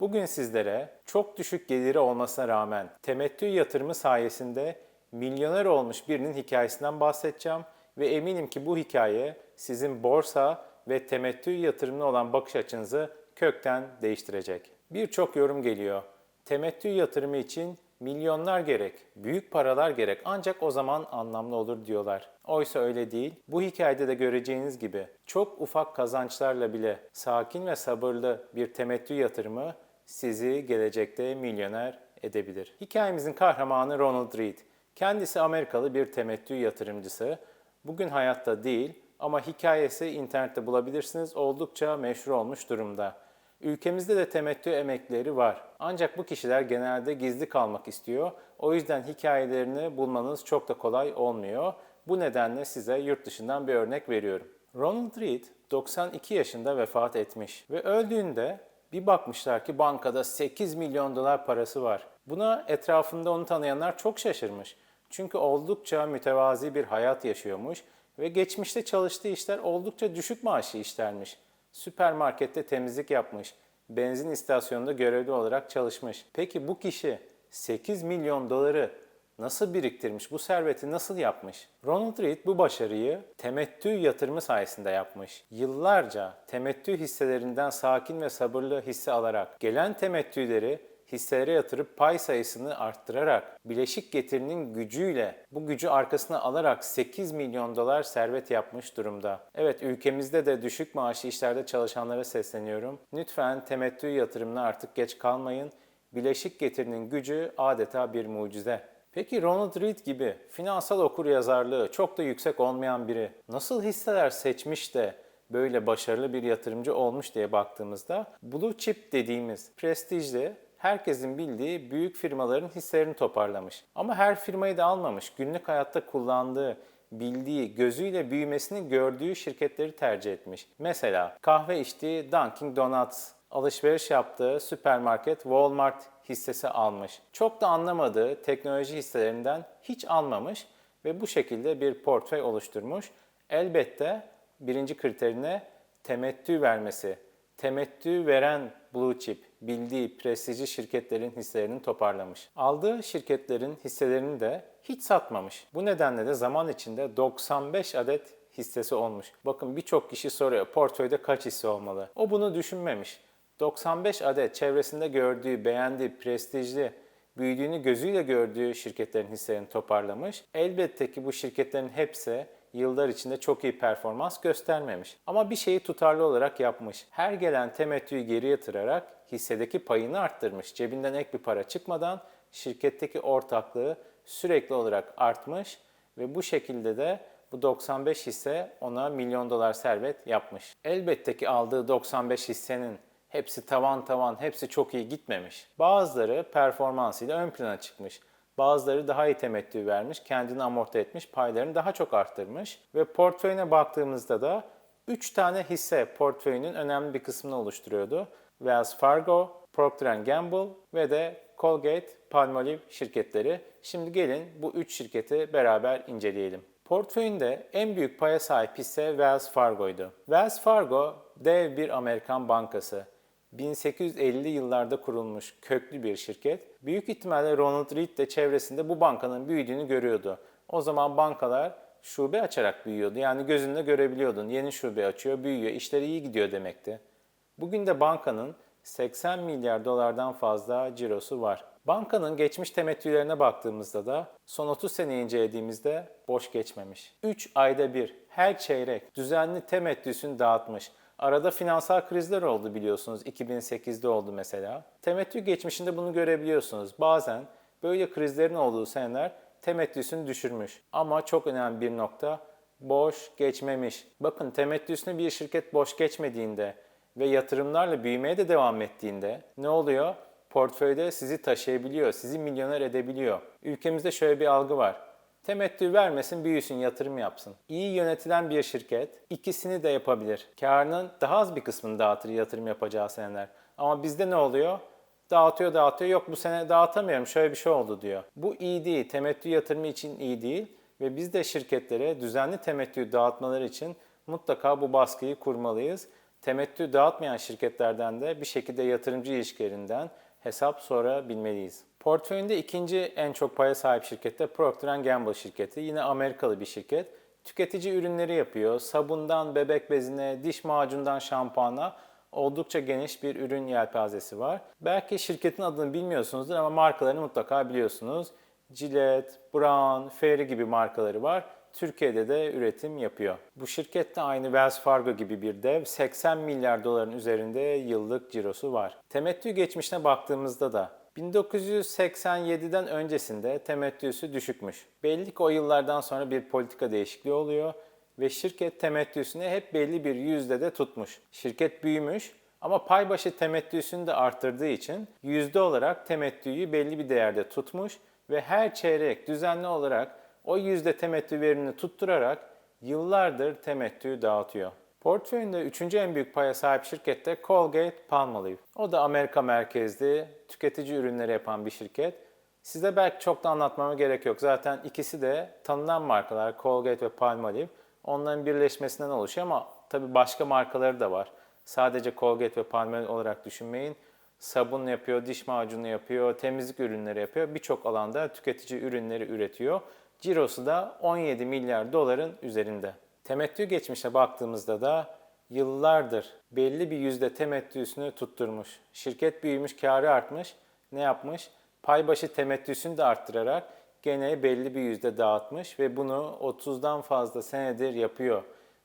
Bugün sizlere çok düşük geliri olmasına rağmen temettü yatırımı sayesinde milyoner olmuş birinin hikayesinden bahsedeceğim ve eminim ki bu hikaye sizin borsa ve temettü yatırımına olan bakış açınızı kökten değiştirecek. Birçok yorum geliyor. Temettü yatırımı için milyonlar gerek, büyük paralar gerek ancak o zaman anlamlı olur diyorlar. Oysa öyle değil. Bu hikayede de göreceğiniz gibi çok ufak kazançlarla bile sakin ve sabırlı bir temettü yatırımı sizi gelecekte milyoner edebilir. Hikayemizin kahramanı Ronald Reed. Kendisi Amerikalı bir temettü yatırımcısı. Bugün hayatta değil ama hikayesi internette bulabilirsiniz. Oldukça meşhur olmuş durumda. Ülkemizde de temettü emekleri var. Ancak bu kişiler genelde gizli kalmak istiyor. O yüzden hikayelerini bulmanız çok da kolay olmuyor. Bu nedenle size yurt dışından bir örnek veriyorum. Ronald Reed 92 yaşında vefat etmiş ve öldüğünde bir bakmışlar ki bankada 8 milyon dolar parası var. Buna etrafında onu tanıyanlar çok şaşırmış. Çünkü oldukça mütevazi bir hayat yaşıyormuş ve geçmişte çalıştığı işler oldukça düşük maaşlı işlermiş. Süpermarkette temizlik yapmış, benzin istasyonunda görevli olarak çalışmış. Peki bu kişi 8 milyon doları nasıl biriktirmiş, bu serveti nasıl yapmış? Ronald Reed bu başarıyı temettü yatırımı sayesinde yapmış. Yıllarca temettü hisselerinden sakin ve sabırlı hisse alarak gelen temettüleri hisselere yatırıp pay sayısını arttırarak, bileşik getirinin gücüyle bu gücü arkasına alarak 8 milyon dolar servet yapmış durumda. Evet ülkemizde de düşük maaşlı işlerde çalışanlara sesleniyorum. Lütfen temettü yatırımına artık geç kalmayın. Bileşik getirinin gücü adeta bir mucize. Peki Ronald Reed gibi finansal okur yazarlığı çok da yüksek olmayan biri nasıl hisseler seçmiş de böyle başarılı bir yatırımcı olmuş diye baktığımızda Blue Chip dediğimiz prestijli herkesin bildiği büyük firmaların hisselerini toparlamış. Ama her firmayı da almamış. Günlük hayatta kullandığı, bildiği, gözüyle büyümesini gördüğü şirketleri tercih etmiş. Mesela kahve içtiği Dunkin Donuts, alışveriş yaptığı süpermarket Walmart hissesi almış. Çok da anlamadığı teknoloji hisselerinden hiç almamış ve bu şekilde bir portföy oluşturmuş. Elbette birinci kriterine temettü vermesi. Temettü veren blue chip bildiği prestijli şirketlerin hisselerini toparlamış. Aldığı şirketlerin hisselerini de hiç satmamış. Bu nedenle de zaman içinde 95 adet hissesi olmuş. Bakın birçok kişi soruyor portföyde kaç hisse olmalı? O bunu düşünmemiş. 95 adet çevresinde gördüğü, beğendiği, prestijli, büyüdüğünü gözüyle gördüğü şirketlerin hisselerini toparlamış. Elbette ki bu şirketlerin hepsi yıllar içinde çok iyi performans göstermemiş. Ama bir şeyi tutarlı olarak yapmış. Her gelen temettüyü geri yatırarak hissedeki payını arttırmış. Cebinden ek bir para çıkmadan şirketteki ortaklığı sürekli olarak artmış ve bu şekilde de bu 95 hisse ona milyon dolar servet yapmış. Elbette ki aldığı 95 hissenin hepsi tavan tavan, hepsi çok iyi gitmemiş. Bazıları performansıyla ön plana çıkmış. Bazıları daha iyi temettü vermiş, kendini amorti etmiş, paylarını daha çok arttırmış. Ve portföyüne baktığımızda da 3 tane hisse portföyünün önemli bir kısmını oluşturuyordu. Wells Fargo, Procter Gamble ve de Colgate Palmolive şirketleri. Şimdi gelin bu 3 şirketi beraber inceleyelim. Portföyünde en büyük paya sahip hisse Wells Fargo'ydu. Wells Fargo dev bir Amerikan bankası. 1850 yıllarda kurulmuş köklü bir şirket. Büyük ihtimalle Ronald Reed de çevresinde bu bankanın büyüdüğünü görüyordu. O zaman bankalar şube açarak büyüyordu. Yani gözünde görebiliyordun. Yeni şube açıyor, büyüyor, işleri iyi gidiyor demekti. Bugün de bankanın 80 milyar dolardan fazla cirosu var. Bankanın geçmiş temettülerine baktığımızda da son 30 seneyi incelediğimizde boş geçmemiş. 3 ayda bir her çeyrek düzenli temettüsünü dağıtmış. Arada finansal krizler oldu biliyorsunuz. 2008'de oldu mesela. Temettü geçmişinde bunu görebiliyorsunuz. Bazen böyle krizlerin olduğu seneler temettüsünü düşürmüş. Ama çok önemli bir nokta boş geçmemiş. Bakın temettüsünü bir şirket boş geçmediğinde ve yatırımlarla büyümeye de devam ettiğinde ne oluyor? Portföyde sizi taşıyabiliyor, sizi milyoner edebiliyor. Ülkemizde şöyle bir algı var. Temettü vermesin, büyüsün, yatırım yapsın. İyi yönetilen bir şirket ikisini de yapabilir. Karının daha az bir kısmını dağıtır yatırım yapacağı seneler. Ama bizde ne oluyor? Dağıtıyor dağıtıyor. Yok bu sene dağıtamıyorum şöyle bir şey oldu diyor. Bu iyi değil. Temettü yatırımı için iyi değil. Ve biz de şirketlere düzenli temettü dağıtmaları için mutlaka bu baskıyı kurmalıyız. Temettü dağıtmayan şirketlerden de bir şekilde yatırımcı ilişkilerinden hesap sorabilmeliyiz. Portföyünde ikinci en çok paya sahip şirket de Procter Gamble şirketi. Yine Amerikalı bir şirket. Tüketici ürünleri yapıyor. Sabundan bebek bezine, diş macundan şampuana oldukça geniş bir ürün yelpazesi var. Belki şirketin adını bilmiyorsunuzdur ama markalarını mutlaka biliyorsunuz. Gillette, Braun, Fairy gibi markaları var. Türkiye'de de üretim yapıyor. Bu şirket de aynı Wells Fargo gibi bir dev. 80 milyar doların üzerinde yıllık cirosu var. Temettü geçmişine baktığımızda da 1987'den öncesinde temettüsü düşükmüş. Belli ki o yıllardan sonra bir politika değişikliği oluyor ve şirket temettüsünü hep belli bir yüzde de tutmuş. Şirket büyümüş ama pay başı temettüsünü de arttırdığı için yüzde olarak temettüyü belli bir değerde tutmuş ve her çeyrek düzenli olarak o yüzde temettü verimini tutturarak yıllardır temettü dağıtıyor. Portföyünde üçüncü en büyük paya sahip şirket de Colgate Palmolive. O da Amerika merkezli tüketici ürünleri yapan bir şirket. Size belki çok da anlatmama gerek yok. Zaten ikisi de tanınan markalar Colgate ve Palmolive. Onların birleşmesinden oluşuyor ama tabii başka markaları da var. Sadece Colgate ve Palmolive olarak düşünmeyin. Sabun yapıyor, diş macunu yapıyor, temizlik ürünleri yapıyor. Birçok alanda tüketici ürünleri üretiyor. Cirosu da 17 milyar doların üzerinde. Temettü geçmişe baktığımızda da yıllardır belli bir yüzde temettüsünü tutturmuş. Şirket büyümüş, karı artmış. Ne yapmış? Paybaşı temettüsünü de arttırarak gene belli bir yüzde dağıtmış ve bunu 30'dan fazla senedir yapıyor.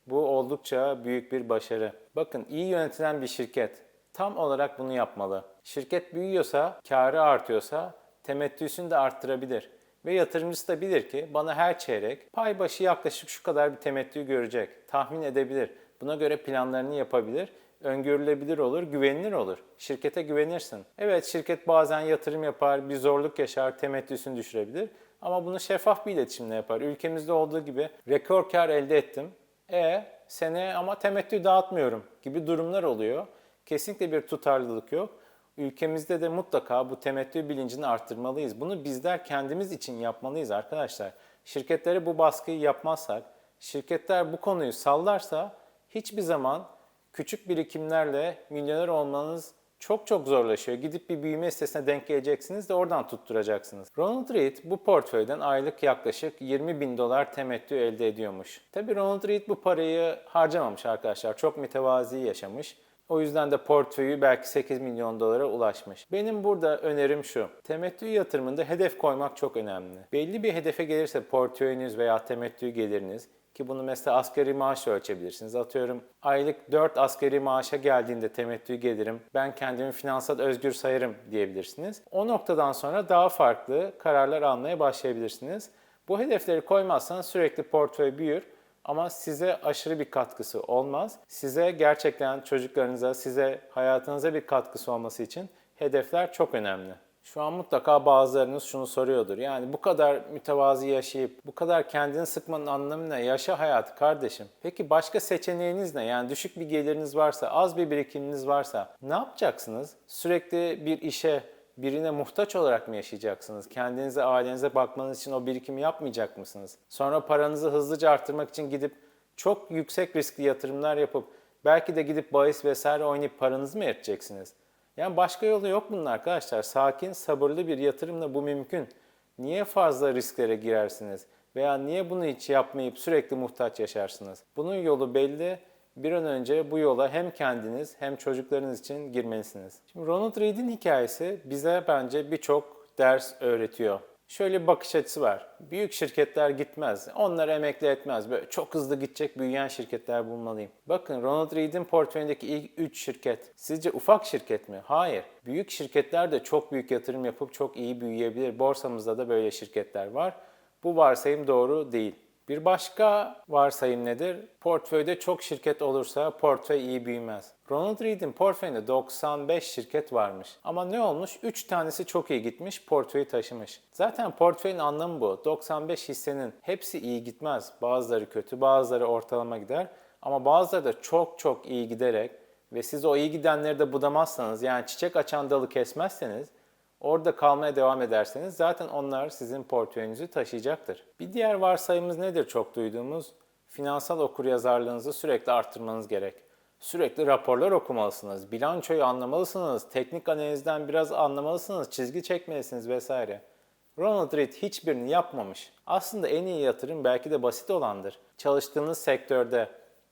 Bu oldukça büyük bir başarı. Bakın iyi yönetilen bir şirket tam olarak bunu yapmalı. Şirket büyüyorsa, karı artıyorsa temettüsünü de arttırabilir. Ve yatırımcısı da bilir ki bana her çeyrek pay başı yaklaşık şu kadar bir temettü görecek. Tahmin edebilir. Buna göre planlarını yapabilir. Öngörülebilir olur, güvenilir olur. Şirkete güvenirsin. Evet şirket bazen yatırım yapar, bir zorluk yaşar, temettüsünü düşürebilir. Ama bunu şeffaf bir iletişimle yapar. Ülkemizde olduğu gibi rekor kar elde ettim. E seneye ama temettü dağıtmıyorum gibi durumlar oluyor. Kesinlikle bir tutarlılık yok. Ülkemizde de mutlaka bu temettü bilincini arttırmalıyız. Bunu bizler kendimiz için yapmalıyız arkadaşlar. Şirketlere bu baskıyı yapmazsak, şirketler bu konuyu sallarsa hiçbir zaman küçük birikimlerle milyoner olmanız çok çok zorlaşıyor. Gidip bir büyüme sitesine denk geleceksiniz de oradan tutturacaksınız. Ronald Reed bu portföyden aylık yaklaşık 20 bin dolar temettü elde ediyormuş. Tabi Ronald Reed bu parayı harcamamış arkadaşlar. Çok mütevazi yaşamış. O yüzden de portföyü belki 8 milyon dolara ulaşmış. Benim burada önerim şu. Temettü yatırımında hedef koymak çok önemli. Belli bir hedefe gelirse portföyünüz veya temettü geliriniz ki bunu mesela asgari maaşla ölçebilirsiniz. Atıyorum aylık 4 asgari maaşa geldiğinde temettü gelirim. Ben kendimi finansal özgür sayarım diyebilirsiniz. O noktadan sonra daha farklı kararlar almaya başlayabilirsiniz. Bu hedefleri koymazsanız sürekli portföy büyür ama size aşırı bir katkısı olmaz. Size gerçekten çocuklarınıza, size hayatınıza bir katkısı olması için hedefler çok önemli. Şu an mutlaka bazılarınız şunu soruyordur. Yani bu kadar mütevazi yaşayıp bu kadar kendini sıkmanın anlamı ne? Yaşa hayatı kardeşim. Peki başka seçeneğiniz ne? Yani düşük bir geliriniz varsa, az bir birikiminiz varsa ne yapacaksınız? Sürekli bir işe, birine muhtaç olarak mı yaşayacaksınız? Kendinize, ailenize bakmanız için o birikimi yapmayacak mısınız? Sonra paranızı hızlıca arttırmak için gidip çok yüksek riskli yatırımlar yapıp belki de gidip bahis vesaire oynayıp paranızı mı eriteceksiniz? Yani başka yolu yok bunun arkadaşlar. Sakin, sabırlı bir yatırımla bu mümkün. Niye fazla risklere girersiniz? Veya niye bunu hiç yapmayıp sürekli muhtaç yaşarsınız? Bunun yolu belli. Bir an önce bu yola hem kendiniz hem çocuklarınız için girmelisiniz. Şimdi Ronald Reed'in hikayesi bize bence birçok ders öğretiyor. Şöyle bir bakış açısı var. Büyük şirketler gitmez. Onları emekli etmez. Böyle çok hızlı gidecek büyüyen şirketler bulmalıyım. Bakın Ronald Reed'in portföyündeki ilk 3 şirket. Sizce ufak şirket mi? Hayır. Büyük şirketler de çok büyük yatırım yapıp çok iyi büyüyebilir. Borsamızda da böyle şirketler var. Bu varsayım doğru değil. Bir başka varsayım nedir? Portföyde çok şirket olursa portföy iyi büyümez. Ronald Reed'in portföyünde 95 şirket varmış. Ama ne olmuş? 3 tanesi çok iyi gitmiş, portföyü taşımış. Zaten portföyün anlamı bu. 95 hissenin hepsi iyi gitmez. Bazıları kötü, bazıları ortalama gider. Ama bazıları da çok çok iyi giderek ve siz o iyi gidenleri de budamazsanız yani çiçek açan dalı kesmezseniz Orada kalmaya devam ederseniz zaten onlar sizin portföyünüzü taşıyacaktır. Bir diğer varsayımız nedir çok duyduğumuz? Finansal okuryazarlığınızı sürekli arttırmanız gerek. Sürekli raporlar okumalısınız, bilançoyu anlamalısınız, teknik analizden biraz anlamalısınız, çizgi çekmelisiniz vesaire. Ronald Reed hiçbirini yapmamış. Aslında en iyi yatırım belki de basit olandır. Çalıştığınız sektörde,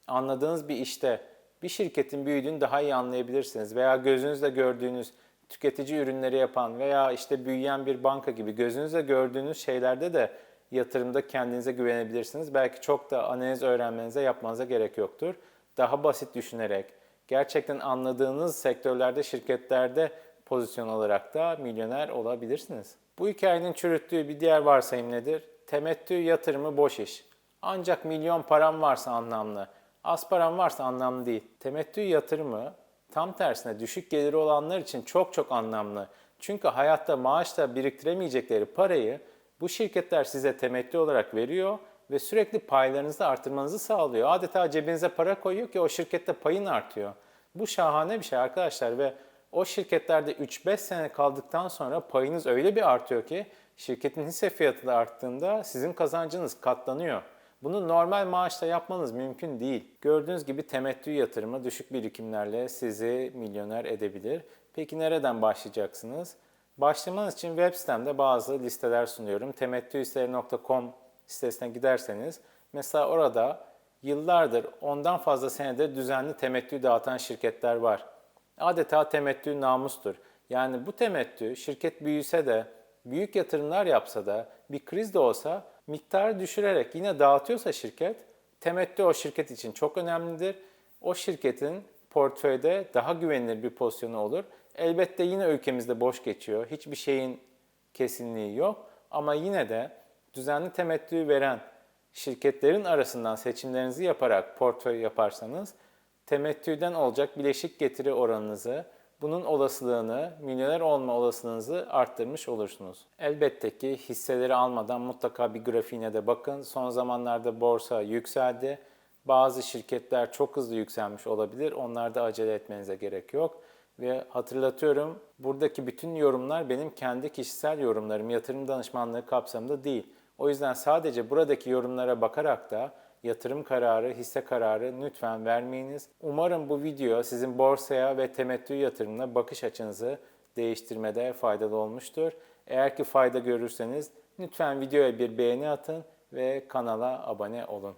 anladığınız bir işte bir şirketin büyüdüğünü daha iyi anlayabilirsiniz veya gözünüzle gördüğünüz tüketici ürünleri yapan veya işte büyüyen bir banka gibi gözünüzle gördüğünüz şeylerde de yatırımda kendinize güvenebilirsiniz. Belki çok da analiz öğrenmenize, yapmanıza gerek yoktur. Daha basit düşünerek, gerçekten anladığınız sektörlerde, şirketlerde pozisyon olarak da milyoner olabilirsiniz. Bu hikayenin çürüttüğü bir diğer varsayım nedir? Temettü yatırımı boş iş. Ancak milyon param varsa anlamlı. Az param varsa anlamlı değil. Temettü yatırımı tam tersine düşük geliri olanlar için çok çok anlamlı. Çünkü hayatta maaşla biriktiremeyecekleri parayı bu şirketler size temettü olarak veriyor ve sürekli paylarınızı artırmanızı sağlıyor. Adeta cebinize para koyuyor ki o şirkette payın artıyor. Bu şahane bir şey arkadaşlar ve o şirketlerde 3-5 sene kaldıktan sonra payınız öyle bir artıyor ki şirketin hisse fiyatı da arttığında sizin kazancınız katlanıyor. Bunu normal maaşla yapmanız mümkün değil. Gördüğünüz gibi temettü yatırımı düşük birikimlerle sizi milyoner edebilir. Peki nereden başlayacaksınız? Başlamanız için web sitemde bazı listeler sunuyorum. temettühisleri.com sitesine giderseniz mesela orada yıllardır ondan fazla senedir düzenli temettü dağıtan şirketler var. Adeta temettü namustur. Yani bu temettü şirket büyüse de, büyük yatırımlar yapsa da, bir kriz de olsa miktarı düşürerek yine dağıtıyorsa şirket, temettü o şirket için çok önemlidir. O şirketin portföyde daha güvenilir bir pozisyonu olur. Elbette yine ülkemizde boş geçiyor. Hiçbir şeyin kesinliği yok. Ama yine de düzenli temettü veren şirketlerin arasından seçimlerinizi yaparak portföy yaparsanız temettüden olacak bileşik getiri oranınızı, bunun olasılığını, milyoner olma olasılığınızı arttırmış olursunuz. Elbette ki hisseleri almadan mutlaka bir grafiğine de bakın. Son zamanlarda borsa yükseldi. Bazı şirketler çok hızlı yükselmiş olabilir. Onlarda acele etmenize gerek yok. Ve hatırlatıyorum, buradaki bütün yorumlar benim kendi kişisel yorumlarım, yatırım danışmanlığı kapsamında değil. O yüzden sadece buradaki yorumlara bakarak da yatırım kararı, hisse kararı lütfen vermeyiniz. Umarım bu video sizin borsaya ve temettü yatırımına bakış açınızı değiştirmede faydalı olmuştur. Eğer ki fayda görürseniz lütfen videoya bir beğeni atın ve kanala abone olun.